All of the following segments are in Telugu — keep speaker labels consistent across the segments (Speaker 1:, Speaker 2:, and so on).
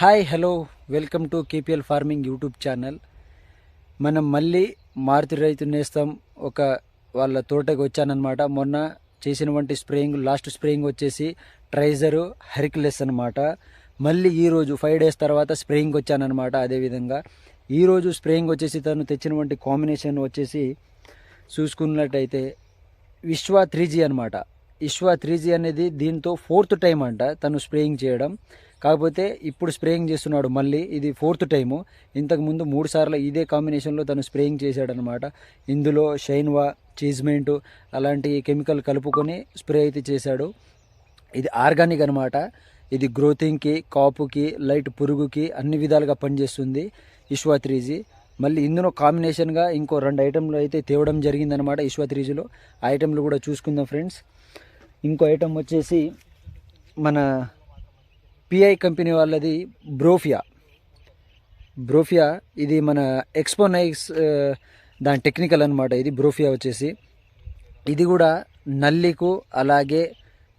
Speaker 1: Hi hello welcome to KPL farming YouTube channel. మనం మళ్ళీ మారుతి రైతు నేస్తాం ఒక వాళ్ళ తోటకి వచ్చానమాట మొన్న చేసినటువంటి స్ప్రేయింగ్ లాస్ట్ స్ప్రేయింగ్ వచ్చేసి ట్రైజరు హెరిక్లెస్ అనమాట మళ్ళీ ఈరోజు ఫైవ్ డేస్ తర్వాత స్ప్రేయింగ్ వచ్చానమాట అదేవిధంగా ఈరోజు స్ప్రేయింగ్ వచ్చేసి తను తెచ్చినటువంటి కాంబినేషన్ వచ్చేసి చూసుకున్నట్టయితే విశ్వ త్రీ జీ అనమాట విశ్వ త్రీ జీ అనేది దీంతో ఫోర్త్ టైం అంట తను స్ప్రేయింగ్ చేయడం. కాకపోతే ఇప్పుడు స్ప్రేయింగ్ చేస్తున్నాడు మళ్ళీ. ఇది ఫోర్త్ టైము. ఇంతకుముందు మూడు సార్లు ఇదే కాంబినేషన్లో తను స్ప్రేయింగ్ చేశాడనమాట. ఇందులో షైన్వా చీజ్మెంట్ అలాంటి కెమికల్ కలుపుకొని స్ప్రే అయితే చేశాడు. ఇది ఆర్గానిక్ అనమాట. ఇది గ్రోతింగ్కి కాపుకి లైట్ పురుగుకి అన్ని విధాలుగా పనిచేస్తుంది ఇష్వా త్రీజీ. మళ్ళీ ఇందులో కాంబినేషన్గా ఇంకో రెండు ఐటెంలు అయితే తేవడం జరిగిందనమాట ఇష్వా త్రీజీలో. ఆ ఐటెంలు కూడా చూసుకుందాం ఫ్రెండ్స్. ఇంకో ఐటెం వచ్చేసి మన పిఐ కంపెనీ వాళ్ళది బ్రోఫియా బ్రోఫియా ఇది మన ఎక్స్పోనైక్స్ దాని టెక్నికల్ అనమాట ఇది బ్రోఫియా వచ్చేసి. ఇది కూడా నల్లికు అలాగే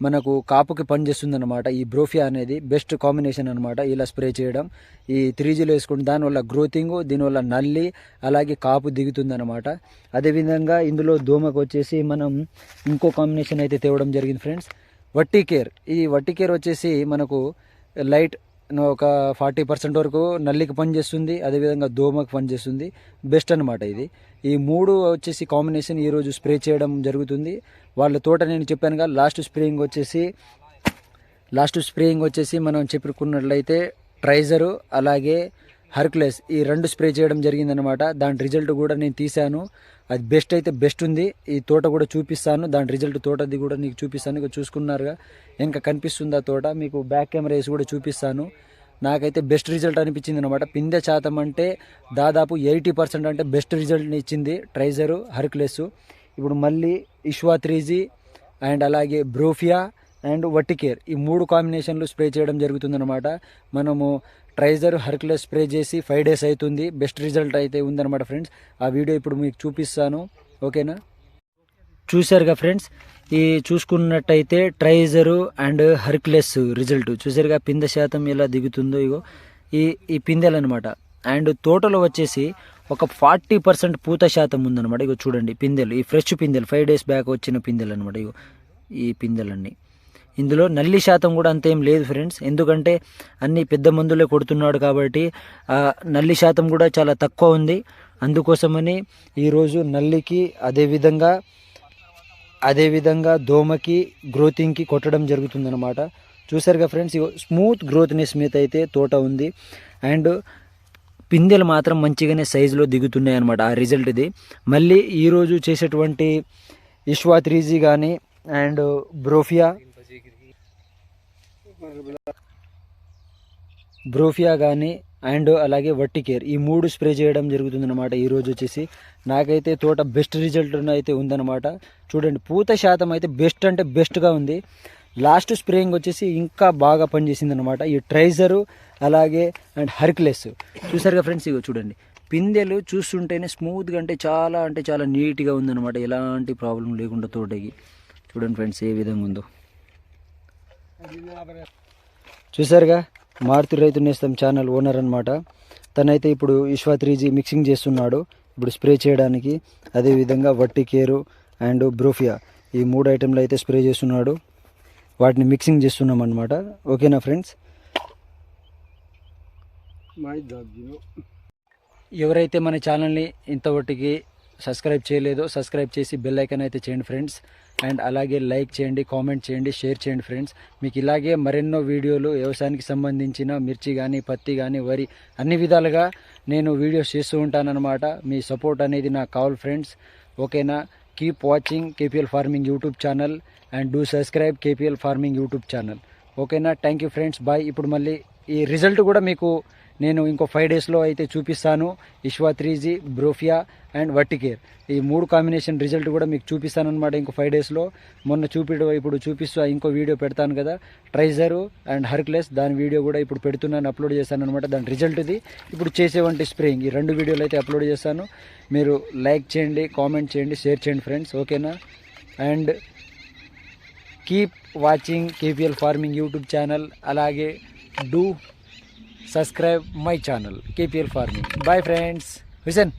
Speaker 1: మనకు కాపుకి పనిచేస్తుంది అనమాట ఈ బ్రోఫియా అనేది బెస్ట్ కాంబినేషన్ అనమాట ఇలా స్ప్రే చేయడం. ఈ త్రీ జీలో వేసుకుంటే దానివల్ల గ్రోతింగ్ దీనివల్ల నల్లి అలాగే కాపు దిగుతుంది అనమాట అదేవిధంగా ఇందులో దోమకు వచ్చేసి మనం ఇంకో కాంబినేషన్ అయితే తేవడం జరిగింది ఫ్రెండ్స్ వట్టి కేర్ ఈ వట్టి కేర్ వచ్చేసి మనకు లైట్ ఒక ఫార్టీ పర్సెంట్ వరకు నల్లికి పనిచేస్తుంది అదేవిధంగా దోమకు పనిచేస్తుంది బెస్ట్ అనమాట ఇది. ఈ మూడు వచ్చేసి కాంబినేషన్ ఈరోజు స్ప్రే చేయడం జరుగుతుంది. వాళ్ళ తోట నేను చెప్పానుగా లాస్ట్ స్ప్రేయింగ్ వచ్చేసి లాస్ట్ స్ప్రేయింగ్ వచ్చేసి మనం చెప్పుకున్నట్లయితే ట్రైజరు అలాగే హర్క్లెస్ ఈ రెండు స్ప్రే చేయడం జరిగిందనమాట దాని రిజల్ట్ కూడా నేను తీశాను. అది బెస్ట్ అయితే బెస్ట్ ఉంది. ఈ తోట కూడా చూపిస్తాను. దాని రిజల్ట్ తోటది కూడా నీకు చూపిస్తాను. ఇక చూసుకున్నారుగా. ఇంకా కనిపిస్తుంది ఆ తోట? మీకు బ్యాక్ కెమెరా వేసి కూడా చూపిస్తాను. నాకైతే బెస్ట్ రిజల్ట్ అనిపించింది అనమాట పిందె శాతం అంటే దాదాపు ఎయిటీ పర్సెంట్ అంటే బెస్ట్ రిజల్ట్ని ఇచ్చింది ట్రైజరు హర్క్లెస్ ఇప్పుడు మళ్ళీ ఇష్వా త్రీజీ అండ్ అలాగే బ్రోఫియా అండ్ వట్టికేర్. ఈ మూడు కాంబినేషన్లు స్ప్రే చేయడం జరుగుతుందన్నమాట. మనము ట్రైజర్ హర్క్లెస్ స్ప్రే చేసి ఫైవ్ డేస్ అవుతుంది. బెస్ట్ రిజల్ట్ అయితే ఉందన్నమాట ఫ్రెండ్స్. ఆ వీడియో ఇప్పుడు మీకు చూపిస్తాను. ఓకేనా? చూశారుగా ఫ్రెండ్స్? ఈ చూసుకున్నట్టయితే ట్రైజరు అండ్ హర్క్లెస్ రిజల్ట్. చూసారుగా పిందె శాతం ఎలా దిగుతుందో ఇగో. ఈ ఈ పిందెలు అనమాట అండ్ తోటలో వచ్చేసి ఒక ఫార్టీ పర్సెంట్ పూత శాతం ఉందన్నమాట. ఇగో చూడండి పిందెలు. ఈ ఫ్రెష్ పిందెలు. ఫైవ్ డేస్ బ్యాక్ వచ్చిన పిందెలు అనమాట ఇగో ఈ పిందెలన్నీ. ఇందులో నల్లి శాతం కూడా అంతేం లేదు ఫ్రెండ్స్. ఎందుకంటే అన్ని పెద్ద మందులే కొడుతున్నాడు కాబట్టి ఆ నల్లి శాతం కూడా చాలా తక్కువ ఉంది. అందుకోసమని ఈరోజు నల్లికి అదేవిధంగా అదేవిధంగా దోమకి గ్రోతింగ్కి కొట్టడం జరుగుతుందన్నమాట. చూసారుగా ఫ్రెండ్స్ స్మూత్ గ్రోత్నెస్ మీద అయితే తోట ఉంది. అండ్ పిందెలు మాత్రం మంచిగానే సైజులో దిగుతున్నాయి అనమాట ఆ రిజల్ట్ ఇది మళ్ళీ ఈరోజు చేసేటువంటి ఇష్వా త్రీజీ కానీ అండ్ బ్రోఫియా బ్రోఫియా కానీ అండ్ అలాగే వట్టికేర్ ఈ మూడు స్ప్రే చేయడం జరుగుతుందన్నమాట ఈరోజు వచ్చేసి. నాకైతే తోట బెస్ట్ రిజల్ట్ అయితే ఉందన్నమాట. చూడండి పూత శాతం అయితే బెస్ట్ అంటే బెస్ట్గా ఉంది. లాస్ట్ స్ప్రేయింగ్ వచ్చేసి ఇంకా బాగా పనిచేసింది అనమాట ఈ ట్రైజరు అలాగే అండ్ హర్క్లెస్ చూసారుగా ఫ్రెండ్స్ ఇగో చూడండి. పిందెలు చూస్తుంటేనే స్మూత్గా అంటే చాలా అంటే చాలా నీట్గా ఉందన్నమాట. ఎలాంటి ప్రాబ్లం లేకుండా తోటకి. చూడండి ఫ్రెండ్స్ ఏ విధంగా ఉందో. చూసారుగా మారుతి రైతు నేస్తం ఛానల్ ఓనర్ అనమాట తనైతే ఇప్పుడు విశ్వ త్రీజీ మిక్సింగ్ చేస్తున్నాడు. ఇప్పుడు స్ప్రే చేయడానికి. అదేవిధంగా వట్టి కేరు అండ్ బ్రోఫియా ఈ మూడు ఐటెంలు అయితే స్ప్రే చేస్తున్నాడు. వాటిని మిక్సింగ్ చేస్తున్నాం అనమాట ఓకేనా ఫ్రెండ్స్? ఎవరైతే మన ఛానల్ని ఇంతవరకు సబ్స్క్రైబ్ చేయలేదో. సబ్స్క్రైబ్ చేసి బెల్ ఐకన్ అయితే చేయండి ఫ్రెండ్స్ అండ్ అలాగే లైక్ చేయండి కామెంట్ చేయండి షేర్ చేయండి ఫ్రెండ్స్ మీకు ఇలాగే మరెన్నో వీడియోలు వ్యవసాయానికి సంబంధించిన మిర్చి కానీ పత్తి కానీ వరి అన్ని విధాలుగా నేను వీడియోస్ చేస్తూ ఉంటానన్నమాట. మీ సపోర్ట్ అనేది నాకు కావాలి ఫ్రెండ్స్ ఓకేనా? Keep watching KPL farming YouTube channel and do subscribe KPL farming YouTube channel ఓకేనా? థ్యాంక్ యూ ఫ్రెండ్స్ బాయ్ ఇప్పుడు మళ్ళీ ఈ రిజల్ట్ కూడా మీకు నేను ఇంకో ఫైవ్ డేస్లో అయితే చూపిస్తాను. ఇష్వా త్రీజీ బ్రోఫియా అండ్ వట్టికేర్ ఈ మూడు కాంబినేషన్ రిజల్ట్ కూడా మీకు చూపిస్తాను అనమాట ఇంకో ఫైవ్ డేస్లో మొన్న చూపిడు ఇప్పుడు చూపిస్తూ ఇంకో వీడియో పెడతాను కదా. ట్రైజరు అండ్ హర్క్లెస్ దాని వీడియో కూడా ఇప్పుడు పెడుతున్నాను అప్లోడ్ చేశాను అనమాట దాని రిజల్ట్ ఇది ఇప్పుడు చేసేవంటి స్ప్రేయింగ్ ఈ రెండు వీడియోలు అయితే అప్లోడ్ చేస్తాను. మీరు లైక్ చేయండి కామెంట్ చేయండి షేర్ చేయండి ఫ్రెండ్స్ ఓకేనా and keep watching KPL farming YouTube channel అలాగే do subscribe my channel KPL farming bye friends Hussain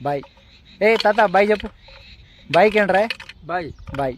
Speaker 1: bye ఏ తాత బాయ్ చెప్పు బాయ్కి ఏంట్రా
Speaker 2: బాయ్
Speaker 1: బాయ్